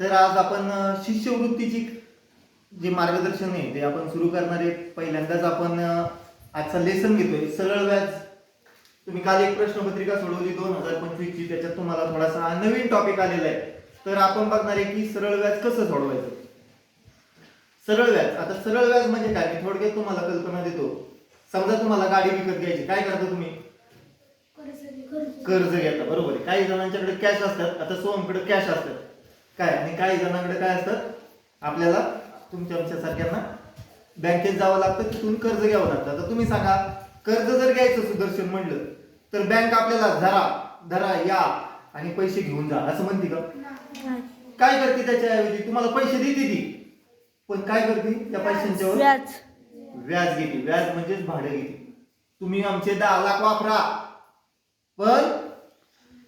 तर आज आपण शिष्यवृत्तीची जे मार्गदर्शन आहे ते आपण सुरू करणार आहे. पहिल्यांदाच आपण आजचा लेसन घेतोय. सरळ व्याज. तुम्ही काल एक प्रश्नपत्रिका सोडवली दोन हजार पंचवीसची. त्याच्यात तुम्हाला थोडासा नवीन टॉपिक आलेला आहे. तर आपण बघणार आहे की सरळ व्याज कसं सोडवायचं? सरळ व्याज. आता सरळ व्याज म्हणजे काय? मी थोडक्यात तुम्हाला कल्पना देतो. समजा तुम्हाला गाडी विकत घ्यायची. काय करता तुम्ही? कर्ज घेता. बरोबर आहे. काही जणांच्याकडे कॅश असतात. आता सोहमकडे कॅश असतात. काय आणि काही जणांकडे काय असतात आपल्याला तुमच्या आमच्या सारख्यांना बँकेत जावं लागतं तिथून कर्ज घ्यावं लागतं. आता तुम्ही सांगा कर्ज जर घ्यायचं सुदर्शन म्हणलं तर बँक आपल्याला धरा धरा या आणि पैसे घेऊन जा असं म्हणते का? काय करते त्याच्याऐवजी? तुम्हाला पैसे देते ती. पण काय करते त्या पैशांच्यावर? व्याज. व्याज घेते. व्याज म्हणजेच भाडं घेते. तुम्ही आमचे दहा लाख वापरा. पण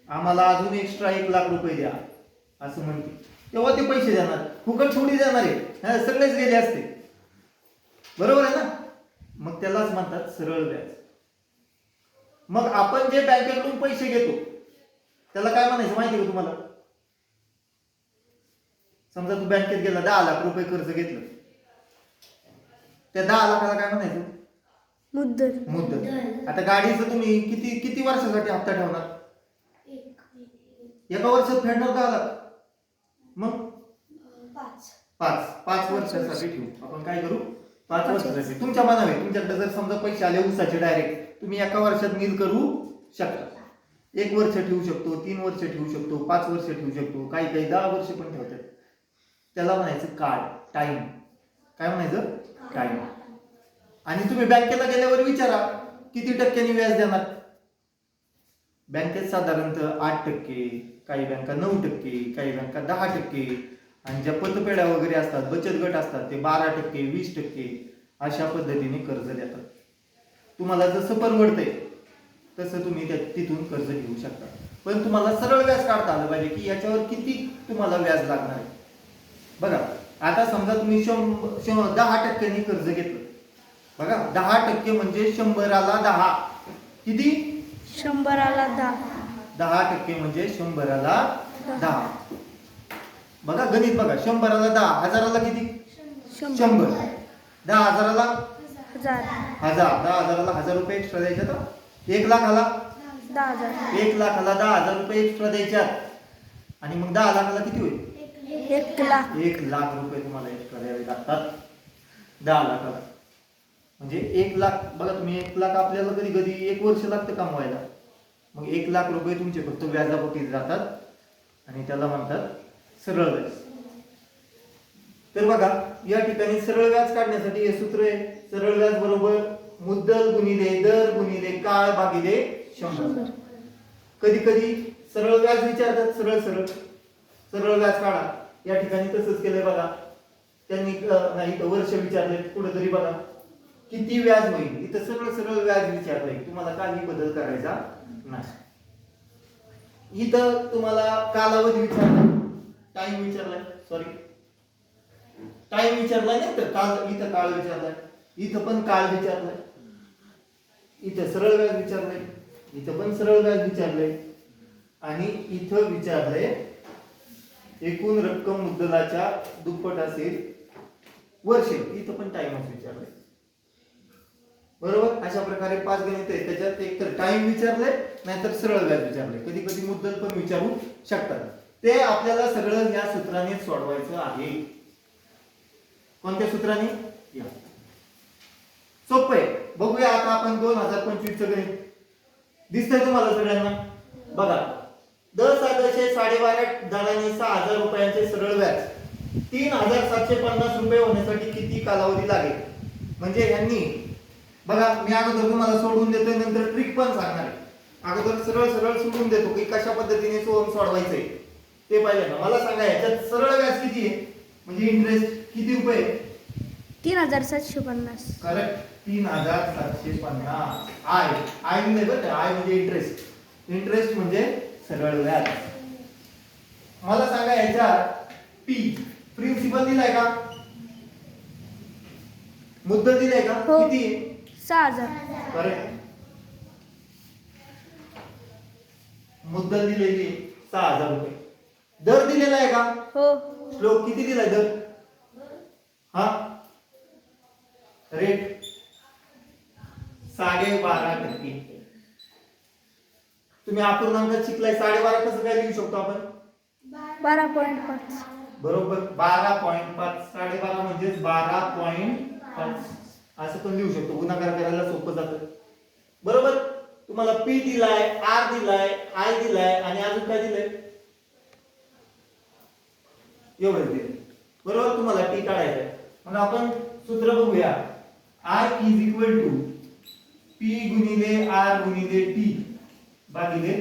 आम्हाला अजून एक्स्ट्रा एक लाख रुपये द्या. असं म्हणते. तेव्हा ते पैसे देणार. फुकट थोडी देणार आहे. हा, सगळेच गेले असते. बरोबर आहे ना? मग त्यालाच म्हणतात सरळ व्याज. मग आपण जे बँकेकडून पैसे घेतो त्याला काय म्हणायचं माहिती का तुम्हाला? समजा तू बँकेत गेला दहा लाख रुपये कर्ज घेतलं. त्या दहा लाखाला काय म्हणायचं? मुद्दल. मुद्दत आता गाडीचं तुम्ही किती किती वर्षासाठी हप्ता ठेवणार? एका वर्षात फेडणार दहा लाख. मग? पाच. पाच. वर्षासाठी ठेवू. आपण काय करू? पाच वर्षासाठी तुमच्या मनावे तुमच्याकडे जर समजा पैसे आले उसाचे डायरेक्ट तुम्ही एका वर्षात नील करू शकता. एक वर्ष ठेवू शकतो तीन वर्ष ठेवू शकतो पाच वर्ष ठेवू शकतो काही काही दहा वर्ष पण ठेवतात. त्याला म्हणायचं काळ टाइम काय म्हणायचं? टाइम आणि तुम्ही बँकेला गेल्यावर विचारा किती टक्क्यांनी व्याज देणार? बँकेत साधारणतः आठ टक्के काही बँका नऊ टक्के काही बँका दहा टक्के आणि ज्या पतपेढ्या वगैरे असतात बचत गट असतात ते बारा टक्के वीस टक्के अशा पद्धतीने कर्ज देतात. तुम्हाला जसं परवडतंय तसं तुम्ही त्या तिथून कर्ज घेऊ शकता. पण तुम्हाला सरळ व्याज काढता आलं पाहिजे की याच्यावर किती तुम्हाला व्याज लागणार आहे? बघा आता समजा तुम्ही शंभ- शं- दहा टक्क्यांनी कर्ज घेतलं. बघा दहा टक्के म्हणजे शंभराला दहा. किती? शंभराला दहा. दहा टक्के म्हणजे शंभराला दहा. बघा गणित बघा शंभराला दहा हजाराला किती? शंभर. दहा हजाराला? हजार. हजार. दहा हजाराला हजार रुपये एक्स्ट्रा द्यायचे तर? एक लाखाला? दहा हजार. एक लाखाला दहा हजार रुपये एक्स्ट्रा द्यायच्यात. आणि मग दहा लाखाला किती होईल? एक लाख. एक लाख रुपये तुम्हाला एक्स्ट्रा द्यावे लागतात. दहा लाखाला. म्हणजे एक लाख बघा तुम्ही एक लाख आपल्याला कधी कधी एक वर्ष लागतं कमवायला. मग एक लाख रुपये तुमचे फक्त व्याजापोटी जातात आणि त्याला म्हणतात सरळ व्याज. तर बघा या ठिकाणी सरळ व्याज काढण्यासाठी हे सूत्र आहे. सरळ व्याज बरोबर मुद्दल गुणिले दर गुणिले काळ भागिले शंभर. कधी कधी सरळ व्याज विचारतात सरळ सरळ. सरळ व्याज काढा. या ठिकाणी तसंच केलंय बघा. त्यांनी नाही वर्ष विचारले कुठेतरी बघा. किती व्याज होईल? इथं सरळ सरळ व्याज विचारलंय तुम्हाला काही बदल करायचा नाही. इथं तुम्हाला कालावधी विचारला. टाइम विचारलाय. सॉरी टाइम विचारलाय नाही तर काल इथं काळ विचारलाय. इथं पण काळ विचारलाय. इथं सरळ व्याज विचारलंय. इथं पण सरळ व्याज विचारलंय. आणि इथं विचारलंय एकूण रक्कम मुद्दलाच्या दुप्पट असेल वर्ष. इथं पण टाइमच विचारलंय. बरोबर? अशा प्रकारे पाच गणित आहेत. त्याच्यात एक तर टाइम विचारलंय नाहीतर सरळ व्याज विचारले कधी कधी मुद्दल पण विचारू शकतात. ते आपल्याला सगळं या सूत्राने सोडवायचं आहे. कोणत्या सूत्राने? या. सोपं आहे. बघूया आता आपण दोन हजार पंचवीस चं गणित. दिसतंय तुम्हाला सगळ्यांना? बघा. दस सातशे साडेबारा दराने सहा हजार रुपयांचे सरळ व्याज. तीन हजार सातशे पन्नास रुपये होण्यासाठी किती कालावधी लागेल? म्हणजे यांनी बघा मी अगोदर तुम्हाला सोडून देतोय नंतर ट्रिक पण सांगणार आहे. अगोदर सरळ सरळ सोडून देतो की कशा पद्धतीने सोहम सोडवायचंय. ते पाहिजे ना. मला सांगा याच्यात सरळ व्याज किती आहे? म्हणजे इंटरेस्ट किती रुपये? तीन हजार सातशे पन्नास. करेक्ट तीन हजार सातशे पन्नास. आय आय म्हणजे बरं आय म्हणजे इंटरेस्ट इंटरेस्ट म्हणजे सरळ व्याज. मला सांगा याच्यात पी प्रिन्सिपल दिलाय का? मुद्दल दिलाय का? हो. किती आहे? सहा हजार. करेक्ट मुद्दल दिलेली सहा हजार रुपये. दर दिलेला आहे का? हो. श्लोक किती दिलाय दर? हा? रेट? साडेबारा टक्के. तुम्ही अपूर्णांकात शिकलाय साडेबारा कसं काय लिहू शकतो आपण? बारा पॉईंट पाच. बरोबर बारा पॉईंट पाच. साडेबारा म्हणजेच बारा पॉईंट पाच. असं पण लिहू शकतो. गुणाकार करायला सोपं जातं. बरोबर? तुम्हाला पी दिलाय आर दिलाय आय दिलाय आणि अजून काय दिलंय? एवढंच दिलं बरोबर? तुम्हाला टी काढायचंय मग आपण सूत्र बघूया. I is equal to P गुणिले आर गुणिले टी भागिले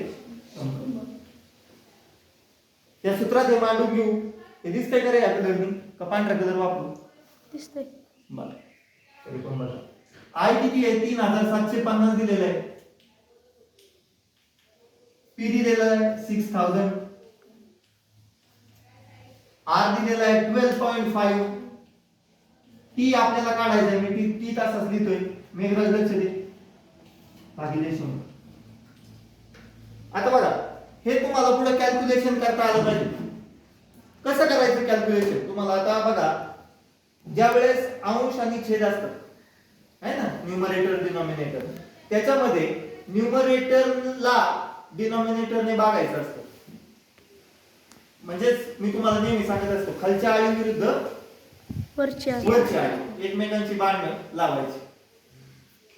या सूत्रात हे मांडून घेऊ. हे दिसतंय का रे या कलरनी का पांढऱ्या कलर वापरू? दिसतंय. बरं. तरी पण बघा आय किती आहे तीन हजार सातशे पन्नास दिलेलं आहे. पी दिलेलं आहे सिक्स थाउजंड आर दिलेला आहे ट्वेल्व पॉईंट फाईव्ह टी आपल्याला काढायचं आहे. मी टी टी तासाच लिहितोय. मेघराज लक्ष दे. भागिले शंभर. आता बघा हे तुम्हाला पुढे कॅल्क्युलेशन करता आलं पाहिजे. कसं करायचं कॅल्क्युलेशन तुम्हाला आता बघा ज्या वेळेस अंश आणि छेद असतात. है ना? न्यूमरेटर डिनॉमिनेटर त्याच्यामध्ये न्यूमरेटरला डिनॉमिनेटरने भागायचं असतं. म्हणजेच मी तुम्हाला नेहमी सांगत असतो खालच्या आळी विरुद्ध वरची आहे वरची आळी एकमेकांची बांधणं लावायची.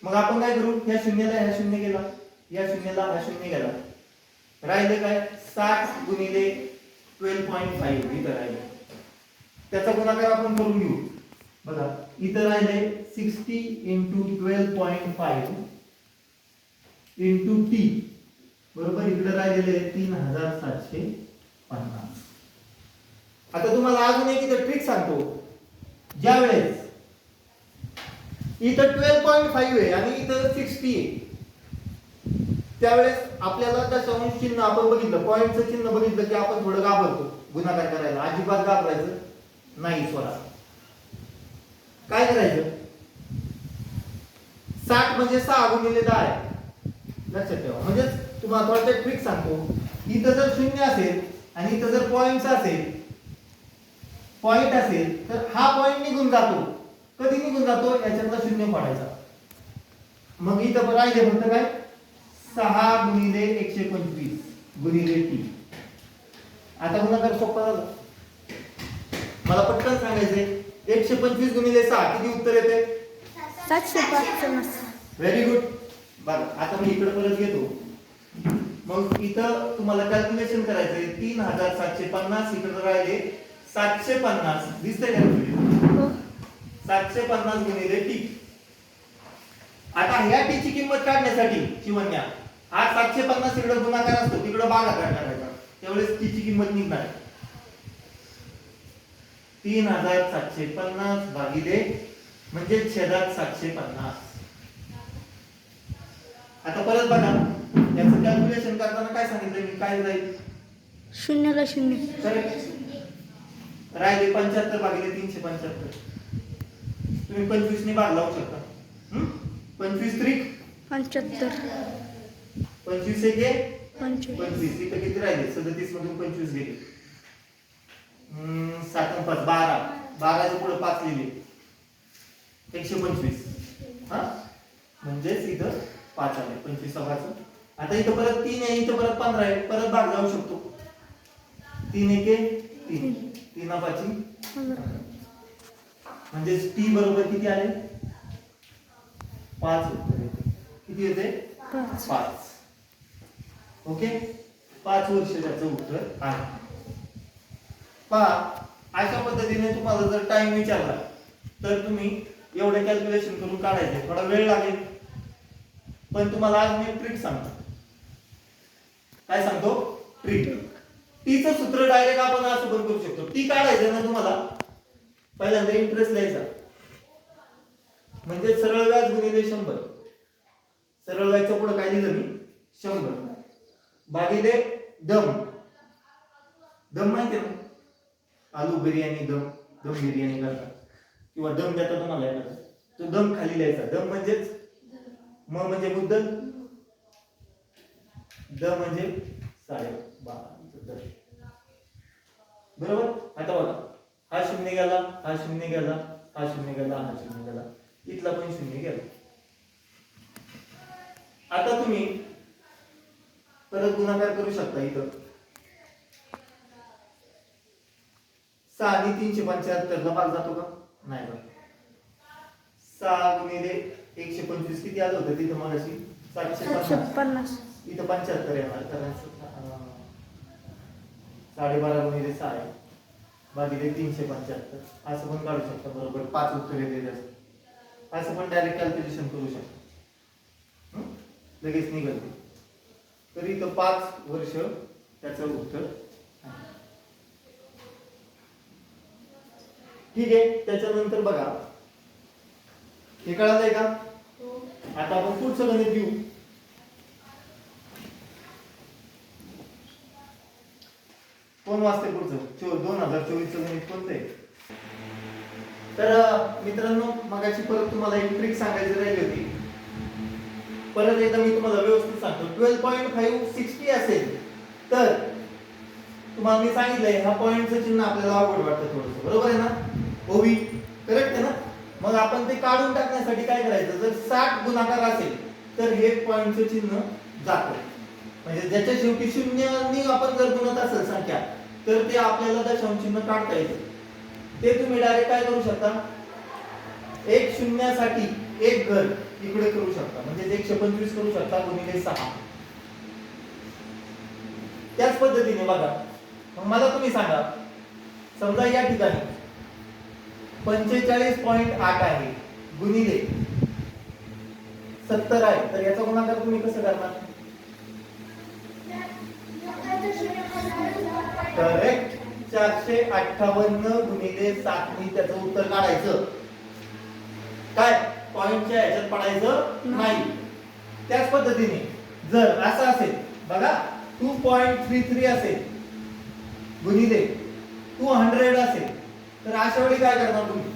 मग आपण काय करू? ह्या शून्याला ह्या शून्य गेला. या शून्याला हा शून्य गेला. राहिले काय? साठ गुणिले ट्वेल्व पॉईंट फाईव्ह इथं राहिले. त्याचा गुणाकार आपण करून घेऊ. बघा इथं राहिले sixty into twelve point five into T बरोबर इकडे राहिलेले तीन हजार सातशे पन्नास. आता तुम्हाला अजून एक इथं ट्रिक सांगतो. ज्या वेळेस इथं ट्वेल्व पॉईंट फाईव्ह आहे आणि इथं सिक्स्टी आहे त्यावेळेस आपल्याला दशांश चिन्ह आपण बघितलं पॉईंटचं चिन्ह बघितलं की आपण थोडं घाबरतो. काय करायला. अजिबात घाबरायचं नाही स्वरा काय करायचं? साठ म्हणजे सहा गुणिले दहा आहे. लक्षात ठेवा. म्हणजे तुम्हाला थोडक्यात क्विक सांगतो. इथं जर शून्य असेल आणि इथं जर पॉईंट असेल पॉईंट असेल तर हा पॉईंट निघून जातो. कधी निघून जातो? याच्यातला शून्य पाडायचा. मग इथं राहिले फक्त काय? सहा गुणिले एकशे पंचवीस गुणिले टी आता गुणाकार सोपा झाला. मला पटकन सांगायचंय. एकशे पंचवीस गुणिले सहा किती उत्तर येते? सातशे पाच व्हेरी गुड बघा आता मी इकडे परत घेतो. मग इथं तुम्हाला कॅल्क्युलेशन करायचंय तीन हजार सातशे पन्नास इकडे राहिले सातशे पन्नास. दिसतंय का हो. सातशे पन्नास गुणिले टी. आता ह्या टी ची किंमत काढण्यासाठी शिवन्या हा सातशे पन्नास इकडे गुणाकार असतो तिकडे भागाकार करायचा त्यावेळेस टी ची किंमत निघणार तीन हजार सातशे पन्नास भागिले म्हणजे छेदात सातशे पन्नास. आता परत बघा याचं कॅल्क्युलेशन करताना काय सांगितलं मी? काय जाईल शून्याला शून्य. राहिले पंच्याहत्तर भागिले तीनशे पंच्याहत्तर. तुम्ही पंचवीसने भाग लावू शकता? पंचवीस त्रिक? पंच्याहत्तर. पंचवीस एक पंचवीस. पंचवीस. इथं किती राहिले? सदतीस मधून पंचवीस गेले. सात आणि पाच बारा. बाराच्या पुढे पाच लिहिले. एकशे पंचवीस. हा? म्हणजेच इथं पाच आले. पंचवीस पाच आता इथं परत तीन आहे इथं परत पंधरा आहे. परत भाग लावू शकतो. तीन एके तीन. तीन पाची पंधरा म्हणजे टी बरोबर किती आले? पाच उत्तर येते. किती येते? पाच. पाच. ओके? पाच वर्ष त्याचं उत्तर आहे. पहा अशा पद्धतीने तुम्हाला जर टाइम विचारला तर तुम्ही एवढे कॅल्क्युलेशन करून काढायचे. थोडा वेळ लागेल. पण तुम्हाला आज मी ट्रिक सांगतो. काय सांगतो? ट्रिक टीचं सूत्र डायरेक्ट आपण असं पण करू शकतो. टी काढायचं ना तुम्हाला. पहिल्यांदा इंटरेस्ट लिहायचा. म्हणजे सरळ व्याज गुणिले शंभर. सरळ व्याजच्या पुढे काय लिहिलं मी? शंभर. भागिले दम. दम माहिती ना? आलू बिर्याणी दम दम बिर्याणी करतात. किंवा दम देता तुम्हाला येणार तो दम खाली लिहायचा दम म्हणजेच म म्हणजे मुद्दल? द म्हणजे साडे बारा. बरोबर? आता बघा. हा शून्य गेला हा शून्य गेला हा शून्य गेला हा शून्य गेला. इथला पण शून्य गेला. आता तुम्ही परत गुणाकार करू शकता इथं. सहा आणि तीनशे पंच्याहत्तरला भाग जातो का? नाही जात. सहा गुणिले एकशे पंचवीस. किती आलं होतं तिथं मग सातशे सातशे पन्नास. इथं पंच्याहत्तर येणार कारण साडेबारा गुणिले सहा आहे. भागिले तीनशे पंच्याहत्तर. असं पण काढू शकता. बरोबर. पाच उत्तर येते असं पण डायरेक्ट कॅल्क्युलेशन करू शकता? लगेच निघते तर इथं पाच वर्ष त्याचं उत्तर आहे. ठीक आहे त्याच्यानंतर बघा. हे कळालंय का? आता आपण पुढचं गणित घेऊ. कोण वाचते पुढचं? दोन हजार चोवीसचं गणित कोणतं आहे तर मित्रांनो मगाची परत तुम्हाला एक ट्रिक सांगायची राहिली होती. परत एकदा मी तुम्हाला व्यवस्थित सांगतो. ट्वेल्व पॉईंट फाईव्ह सिक्स्टी असेल. तर तुम्हाला मी सांगितलंय ह्या पॉईंटचं चिन्ह आपल्याला अवघड वाटतं थोडंसं. बरोबर आहे ना? ओवी. करेक्ट आहे ना? मग आपण ते काढून टाकण्यासाठी काय करायचं? जर साठ गुणाकार असेल तर हे पॉईंटचं चिन्ह जातं. म्हणजे ज्याच्या शेवटी शून्यानी आपण जर गुणत असेल संख्या तर ते आपल्याला दशांश चिन्ह काढता येतं. ते तुम्ही डायरेक्ट काय करू शकता? एक शून्यासाठी एक घर इकडे करू शकता. म्हणजे एकशे पंचवीस करू शकता गुणिले सहा. त्याच पद्धतीने बघा. मग मला तुम्ही सांगा. समजा या ठिकाणी पंचेचाळीस पॉईंट आठ आहे. गुणिले सत्तर आहे. तर याचा गुणाकार तुम्ही कसं करणार? करेक्ट चारशे अठ्ठावन्न गुणिले सात. मी त्याचं उत्तर काढायचं. काय? पॉइंटच्या ह्याच्यात पडायचं नाही. त्याच पद्धतीने जर असं असेल बघा टू पॉइंट थ्री थ्री असेल गुणिले टू हंड्रेड असेल तर अशा वेळी काय करणार तुम्ही?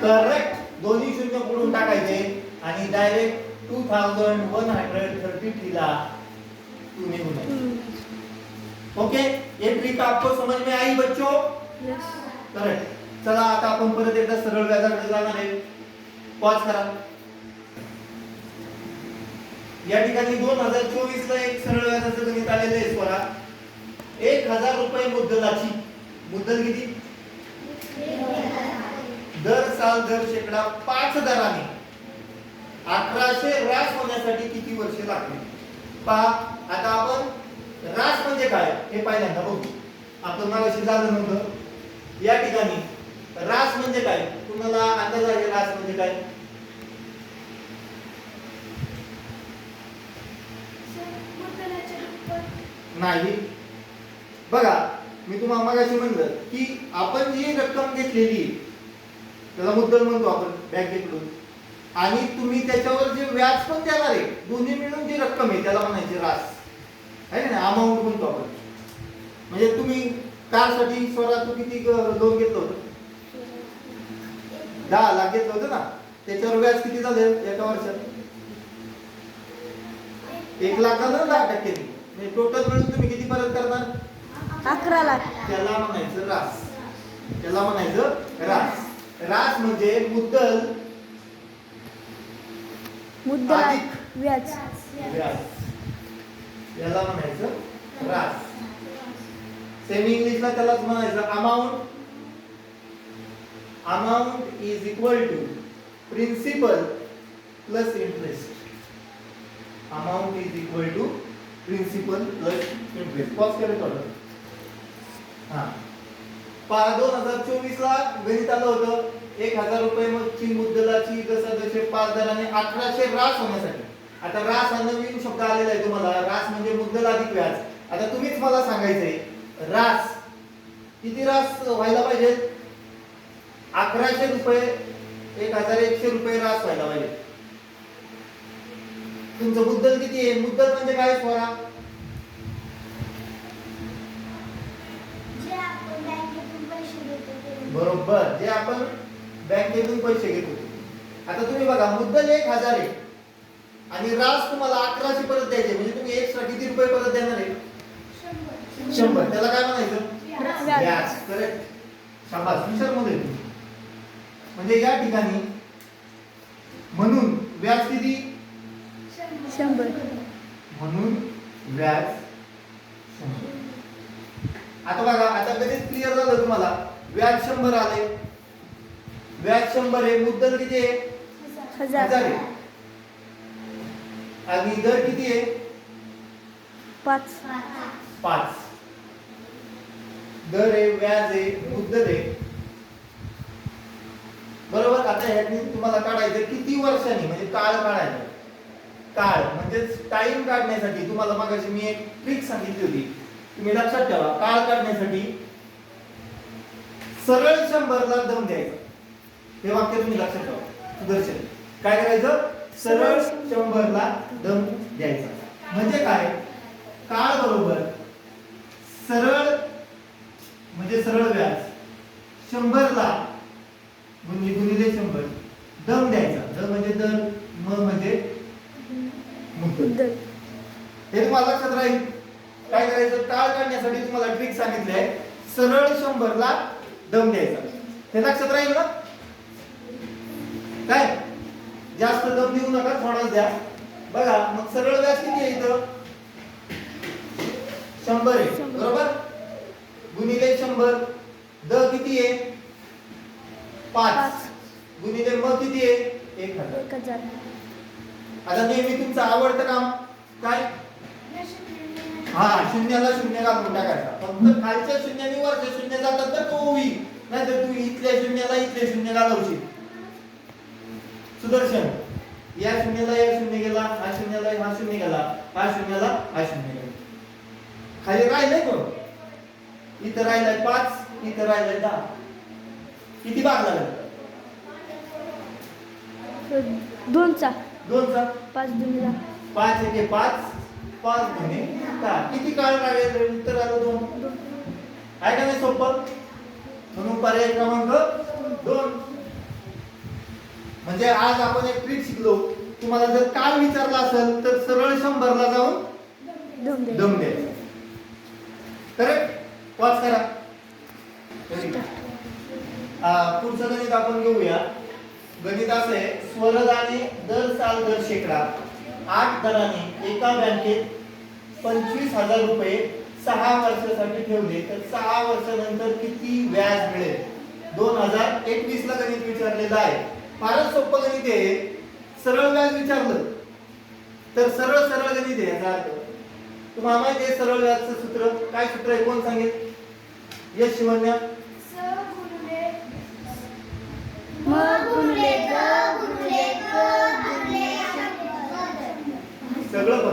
करेक्ट दोन्ही शून्य पुढून टाकायचे आणि direct two thousand one hundred thirty थ्रीला तुम्ही ओके ये ट्रिक आपको समझ में आई बच्चों? करेक्ट चला आता आपण परत एकदा सरळ व्याजाकडे जाणार आहे. पॉज करा. या ठिकाणी दोन हजार चोवीस ला एक सरळ व्याजाचं गणित आलेलं आहे स्वरा. एक हजार रुपये मुद्दलाची. मुद्दल किती? दर साल दर शेकडा पाच दराने. अठराशे रास होण्यासाठी किती वर्षे लागतील पहा आता आपण रास म्हणजे काय हे पहिल्यांदा बघू. आपण मागाशी झालं नव्हतं. या ठिकाणी रास म्हणजे काय? तुम्हाला अंदाज आहे रास म्हणजे काय? नाही. बघा मी तुम्हाला मागाशी म्हणलं की आपण जी रक्कम घेतलेली त्याला मुद्दल म्हणतो आपण बँकेकडून. आणि तुम्ही त्याच्यावर जे व्याज पण देणार आहे दोन्ही मिळून जी रक्कम आहे त्याला म्हणायची रास. आहे ना अमाऊंट म्हणतो आपण. म्हणजे तुम्ही कारसाठी स्वरा तू किती लोन घेतलं होतं? दहा लाख घेतलं होतं ना? त्याच्यावर व्याज किती झालं एका वर्षात? एक लाख झालं दहा टक्के. म्हणजे टोटल मिळून तुम्ही किती परत करणार? अकरा लाख. त्याला म्हणायचं रास. त्याला म्हणायचं रास. रास म्हणजे मुद्दल. मुद्दल अधिक. व्याज. व्याज. याला म्हणायचं रास. सेमी इंग्लिशला त्यालाच म्हणायचं amount amount is equal to principal plus interest amount is equal to principal plus interest pause करे थोडं हा. दोन हजार चोवीस ला गणित आलं होतं. एक हजार रुपये मग ची मुद्दलाची जसं जसे पाच दराने अठराशे रास होण्यासाठी. आता रास हा नवीन शब्द आलेला आहे तुम्हाला. रास म्हणजे मुद्दल अधिक व्याज. आता तुम्हीच मला सांगायचंय रास किती रास व्हायला पाहिजे? अकराशे रुपये एक हजार एकशे रुपये रास व्हायला पाहिजे. तुमचं मुद्दल किती आहे? मुद्दल म्हणजे काय स्वरा बरोबर. जे आपण बँकेतून पैसे घेतो. आता तुम्ही बघा मुद्दल एक हजार आहे. आणि रास तुम्हाला अकराशे परत द्यायचे म्हणजे तुम्ही एक्स्ट्रा किती रुपये परत देणार आहे? शंभर. त्याला काय म्हणायचं? व्याज. करेक्ट शाबास. म्हणजे या ठिकाणी म्हणून व्याज किती? शंभर. म्हणून व्याज शंभर. आता बघा आता कधीच क्लिअर झालं तुम्हाला. व्याज शंभर आले व्याज शंभर आहे मुद्दल किती आहे? हजार. आहे. आणि दर किती आहे? पाच. पाच. दर आहे व्याज आहे मुद्दल आहे. बरोबर? आता ह्यातनी तुम्हाला काढायचं किती वर्षांनी? म्हणजे काळ काढायचा. काळ. म्हणजे टाइम काढण्यासाठी. तुम्हाला मगाशी मी एक ट्रिक सांगितली होती. तुम्ही लक्षात ठेवा. काळ काढण्यासाठी सरळ शंभरला दम द्यायचा हे वाक्य तुम्ही लक्षात ठेवा. सुदर्शन. काय करायचं? सरळ शंभरला दम द्यायचा म्हणजे काय? काळ बरोबर सरळ म्हणजे सरळ व्याज शंभरला गुणिले गुणिले शंभर दम द्यायचा द म्हणजे दर म म्हणजे हे तुम्हाला लक्षात राहील. काय करायचं? काळ काढण्यासाठी तुम्हाला ट्रिक सांगितली सरळ शंभरला दम द्यायचा हे लक्षात राहील ना? काय? जास्त दम देऊ नका थोडाच द्या. बघा मग सरळ व्याज किती आहे इथं? शंभर आहे. बरोबर? गुणिले शंभर. द किती आहे? पाच. गुणिले म किती आहे? एक हजार. आता नेहमी तुमचं आवडतं काम काय? हा शून्याला शून्य घालून टाकायचा. फक्त खालच्या शून्याने वरच्या शून्य जातात तर तो होईल. नाहीतर तू इथल्या शून्याला इथले शून्य घालवशील. सुदर्शन या शून्याला या शून्य गेला हा शून्याला हा शून्य गेला हा शून्याला हा शून्य गेला. खाली राहिलंय कोण? इथं राहिलाय पाच इथं राहिलाय दहा. किती भाग लागला? दोनचा. दोनचा? पाच दुनिला. पाच एके पाच. पाच गुणे दहा किती काळ लागेल उत्तर आलं दोन? आहे का नाही सोपं? म्हणून पर्याय क्रमांक दोन. म्हणजे आज आपण एक ट्रिक शिकलो. तुम्हाला जर काळ विचारला असेल तर सरळ शंभरला जाऊन दम द्यायचा करेक्ट वाच करा. आ, पुढचं गणित आपण घेऊया. गणित असं आहे स्वरदाने दर साल दर शेकडा. आठ दराने एका बँकेत पंचवीस हजार रुपये सहा वर्षासाठी ठेवले. तर सहा वर्षानंतर किती व्याज मिळेल? दोन हजार एकवीस ला गणित विचारलेलं आहे. फारच सोपं गणित आहे सरळ व्याज विचारलं. तर सरळ सरळ गणित आहे याचा अर्थ. तुम्हाला माहिती आहे सरळ व्याजचं सूत्र? काय सूत्र आहे? कोण सांगेल? यश शिवण्या.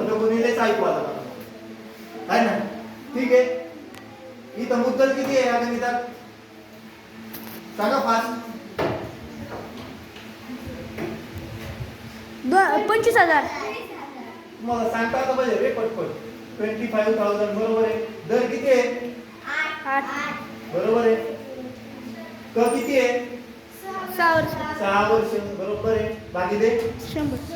फक्त गुणिलेच ऐकू आता मला आहे ना? ठीक आहे? इथं मुद्दल किती आहे या गणितात सांगा फास्ट दो- पंचवीस हजार. तुम्हाला सांगता आलं पाहिजे रे पटपट ट्वेंटी फाईव्ह थाउजंड बरोबर आहे. दर किती आहे? बरोबर आहे. क किती आहे? सहा वर्ष. सहा वर्ष बरोबर आहे. बाकी दे शंभर.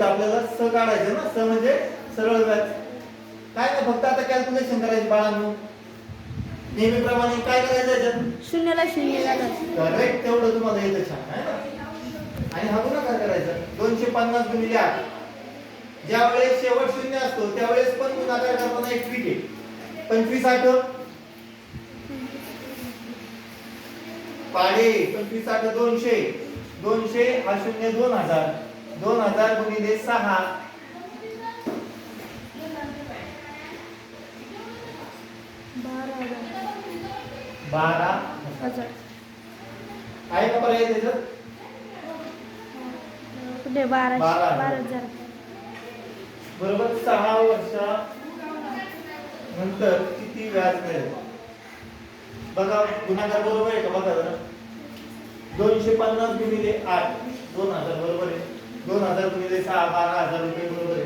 इथं आपल्याला स काढायचं ना स म्हणजे सरळ व्याज. काय नाही फक्त आता कॅल्क्युलेशन करायची बाळांनो. नेहमीप्रमाणे काय करायचं याच्यात? शून्याला शून्य जातात करेक्ट तेवढं तुम्हाला येतं छान आहे ना? आणि हा गुन्हा काय करायचा. दोनशे पन्नास गुणिले आठ. ज्या वेळेस शेवट शून्य असतो त्यावेळेस पण गुणाकार करताना एक ट्रिक आहे. पंचवीस आठ. पाडे पंचवीस आठ दोनशे. दोनशे हा शून्य दोन हजार. दोन हजार गुणिले सहा. बारा आहे का पर्याय कुठे? बारा हजार. बरोबर सहा वर्षा नंतर किती व्याज मिळेल? बघा गुन्हागार बरोबर आहे का? बघा जरा. दोनशे पन्नास गुणिले आठ. दोन हजार बरोबर आहे. दोन हजार गुणिले सहा बारा हजार रुपये बरोबर आहे.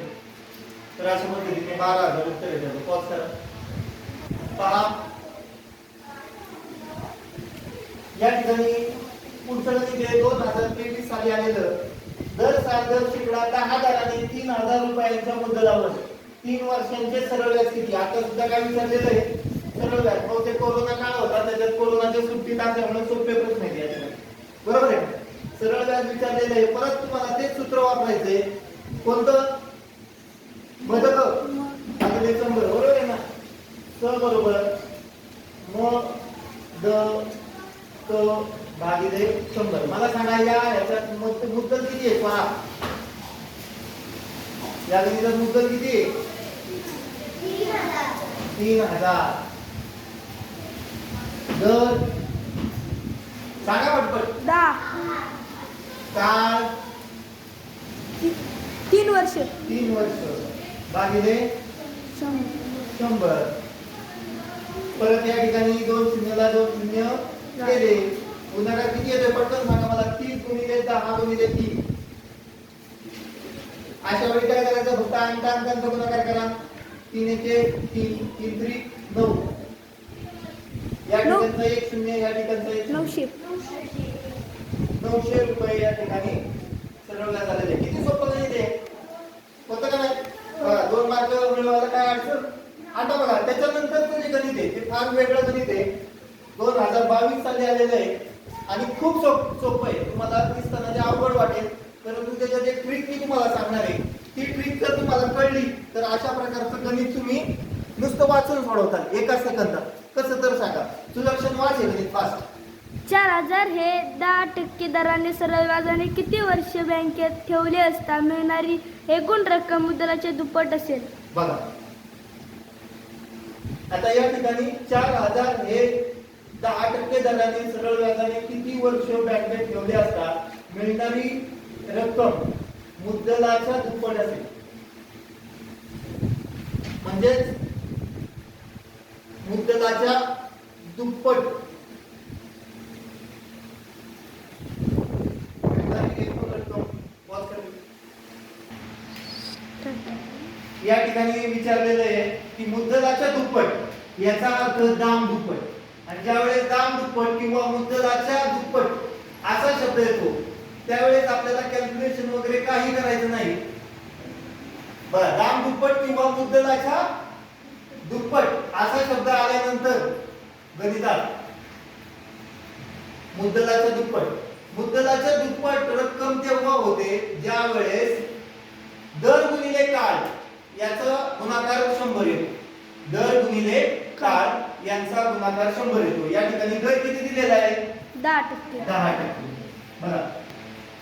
तर अशा पद्धतीने बारा हजार उत्तर येतात पॉज करा. पहा. या ठिकाणी पुढचं गणित दोन हजार तेवीस साली आलेलं. दर साल दर शेकडा दहा दराने तीन हजार रुपयांच्या मुद्दलावर तीन वर्षांचे सरळ व्याज किती? आता सुद्धा काय विचारलेलं आहे? सरळ व्याज. बहुतेक कोरोना काळ होता त्याच्यात कोरोनाच्या सुट्टीत असल्यामुळे सोपे प्रश्न आहेत या बरोबर आहे? सरळ व्याज विचारलेलं आहे परत तुम्हाला तेच सूत्र वापरायचंय. कोणतं? बदल भागिले शंभर. बरोबर आहे ना? स बरोबर. म द क भागिले शंभर. मला सांगा या याच्यात मग मुद्दल किती आहे? पहा. या गणितात मुद्दल किती आहे? तीन हजार. दर सांगा पटपट. काळ तीन वर्ष. तीन वर्ष. भागिले शंभर. शंभर. परत या ठिकाणी दोन शून्यला दोन शून्य केले. गुन्हागार किती येतोय? पटकन सांगा मला. तीस गुणिले दहा गुणिले तीन. अशा वेळी काय करायचं? फक्त अंक अंकांचा गुणाकार करा? तीन एके तीन तीन थ्री नऊ. या नऊ. ठिकाणचं एक शून्य या ठिकाणचं एक शून्य. नऊशे. नऊशे रुपये या ठिकाणी ठरवण्यात झालेले किती सोपं नाही ते? होतं का नाही? दोन मार्क मिळवायला काय अडचण? आता बघा त्याच्यानंतरचं जे गणित आहे. ते फार वेगळं गणित आहे. दोन हजार बावीस साली आलेलं आहे. आणि खूप सोप सोपं आहे. तुम्हाला दिसताना जे अवघड वाटेल. परंतु त्याच्यात एक ट्रिक मी तुम्हाला सांगणार आहे. ती ट्रिक जर तुम्हाला कळली तर अशा प्रकारचं गणित तुम्ही नुसतं वाचून सोडवताल. एका सेकंदात कसं तर सांगा सुदर्शन वाच हे गणित फास्ट तर हे दहा टक्के दराने सरळ व्याजाने किती वर्ष बँकेत ठेवले असता मिळणारी एकूण रक्कम मुद्दलाच्या दुप्पट असेल? बघा. आता या ठिकाणी चार हजार हे दहा टक्के दराने सरळ व्याजाने किती वर्ष बँकेत ठेवले असता मिळणारी रक्कम मुद्दलाच्या दुप्पट असेल. म्हणजेच मुद्दलाच्या दुप्पट मिळणारी एकूण रक्कम pause करा. या ठिकाणी विचारलेलं आहे की मुद्दलाच्या दुप्पट? याचा अर्थ दाम दुप्पट. आणि ज्यावेळेस दाम दुप्पट किंवा मुद्दलाच्या दुप्पट असा शब्द येतो त्यावेळेस आपल्याला कॅल्क्युलेशन वगैरे काही करायचं नाही. बरं दाम दुप्पट किंवा मुद्दलाच्या दुप्पट असा शब्द आल्यानंतर गणितात मुद्दलाच्या दुप्पट. मुद्दलाच्या दुप्पट रक्कम तेव्हा होते ज्या वेळेस दर गुणिले काळ याचा गुणाकार शंभर येतो. दर गुणिले काळ यांचा गुणाकार शंभर येतो. या ठिकाणी दर किती दिलेला आहे? दहा टक्के. दहा टक्के. बरं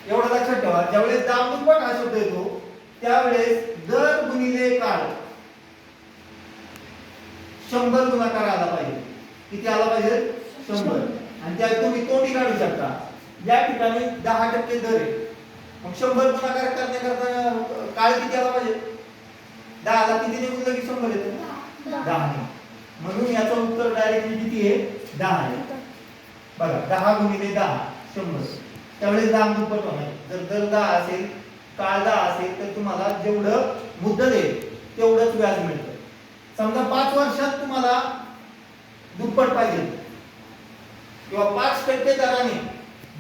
एवढं लक्षात ठेवा. ज्यावेळेस दाम दुप्पट हा शब्द येतो त्यावेळेस दर गुणिले काळ. शंभर गुणाकार आला पाहिजे. किती आला पाहिजे? शंभर. आणि त्यात तुम्ही तोंडी काढू शकता. या ठिकाणी दहा टक्के दर आहे. मग शंभर गुणाकार करण्याकरता काळ किती आला पाहिजे? दहाला किती निघून की शंभर येतो. दहा म्हणून याचं उत्तर डायरेक्टली किती आहे? दहा आहे. बघा दहा गुणिले दहा शंभर. त्यावेळेस दहा दुप्पट होणार. जर दर दहा असेल काळ दहा असेल तर तुम्हाला जेवढं मुद्दल आहे तेवढंच व्याज मिळतं. समजा पाच वर्षात तुम्हाला दुप्पट पाहिजे. किंवा पाच टक्के दराने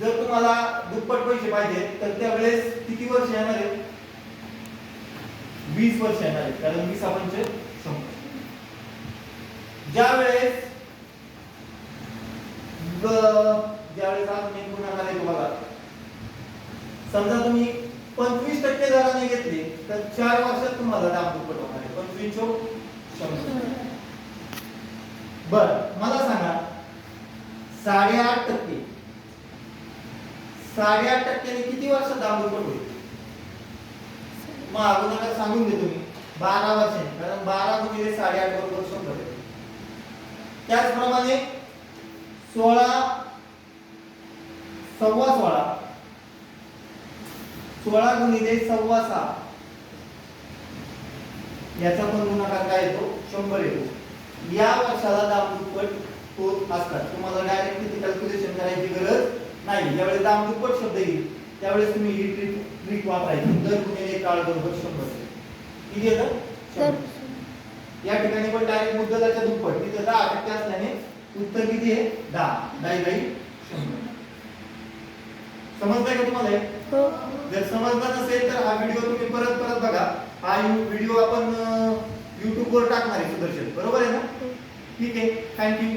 जर तुम्हाला दुप्पट पैसे पाहिजे तर त्यावेळेस किती वर्ष येणार आहे? वीस वर्ष येणार आहे. कारण वीस आपण ज्या वेळेस ज्यावेळेस आपण एक गुणाकार येतो बघा समजा तुम्ही पंचवीस टक्के दराने घेतले तर चार वर्षात तुम्हाला दाम दुप्पट होणार आहे. पंचवीस हो, चौक बर मला सांगा साडेआठ टक्के. साडेआठ टक्क्याने किती वर्ष दाम दुप्पट होईल? मग अगोदर सांगून देतो मी. बारा वर्षांनी कारण बारा गुणिले साडेआठ बरोबर शंभर येते. त्याचप्रमाणे सोळा सव्वा सोळा. सोळा गुणिले सव्वा सहा. याचा पण गुणाकार काय येतो? शंभर येतो. या वर्षाला दाम दुप्पट होत असतात. तुम्हाला डायरेक्ट किती कॅल्क्युलेशन करायची गरज नाही. ज्यावेळेस दाम दुप्पट शब्द येईल त्यावेळेस तुम्ही ही ट्रिक ट्रिक वापरायची. दर गुणिले काळ बरोबर शंभर. किती येतं. या ठिकाणी पण डायरेक्ट मुद्दलाच्या दुप्पट. तिथे दहा टक्के असल्याने उत्तर किती आहे? दहा. दाई दाई शंभर. समजतंय का तुम्हाला हे? हो. जर समजला नसेल तर हा व्हिडिओ तुम्ही परत परत बघा. हा व्हिडिओ आपण युट्यूबवर टाकणार आहे सुदर्शन. बरोबर आहे ना? ठीक आहे. थँक्यू